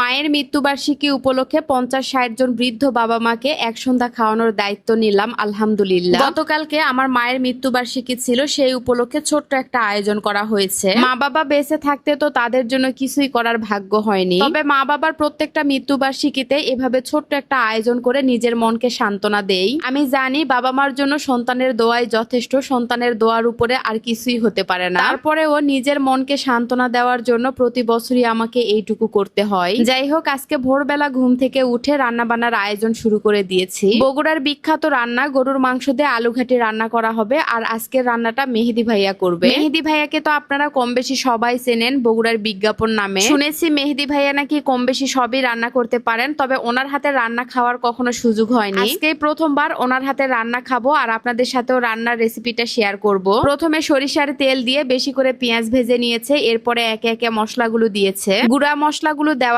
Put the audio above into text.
মায়ের মৃত্যুবার্ষিকী উপলক্ষে পঞ্চাশ ষাট জন বৃদ্ধ বাবা মাকে এক সন্ধ্যা খাওয়ানোর দায়িত্ব নিলাম, আলহামদুলিল্লাহ। গতকালকে আমার মায়ের মৃত্যুবার্ষিকী ছিল, সেই উপলক্ষে ছোট্ট একটা আয়োজন করা হয়েছে। মা বাবা বেঁচে থাকতে তো তাদের জন্য কিছুই করার ভাগ্য হয়নি। তবে মা বাবার প্রত্যেকটা মৃত্যুবার্ষিকীতে এভাবে ছোট্ট একটা আয়োজন করে নিজের মনকে সান্ত্বনা দেই। আমি জানি বাবা মার জন্য সন্তানের দোয়াই যথেষ্ট, সন্তানের দোয়ার উপরে আর কিছুই হতে পারে না। তারপরেও নিজের মনকে সান্ত্বনা দেওয়ার জন্য প্রতি বছরই আমাকে এইটুকু করতে হয়। যাই হোক আজকে ভোরবেলা ঘুম থেকে উঠে রান্না বান্নার আয়োজন শুরু করে দিয়েছি। বগুড়ার বিখ্যাত রান্না, গরুর মাংস দিয়ে আলু ঘাটি রান্না করা হবে, আর আজকের রান্নাটা মেহেদি ভাইয়া করবে। মেহেদি ভাইয়াকে তো আপনারা কম বেশি সবাই চেনেন বগুড়ার বিজ্ঞাপন নামে। শুনেছি মেহেদি ভাইয়া নাকি কম বেশি সবই রান্না করতে পারেন, তবে ওনার হাতে রান্না খাওয়ার কখনো সুযোগ হয়নি। আজকে প্রথমবার ওনার হাতে রান্না খাব, আর আপনাদের সাথেও রান্নার রেসিপিটা শেয়ার করব। প্রথমে সরিষার তেল দিয়ে বেশি করে পেঁয়াজ ভেজে নিয়েছে, এরপরে একে একে মশলাগুলো দিয়েছে। গুঁড়া মশলাগুলো দেওয়ার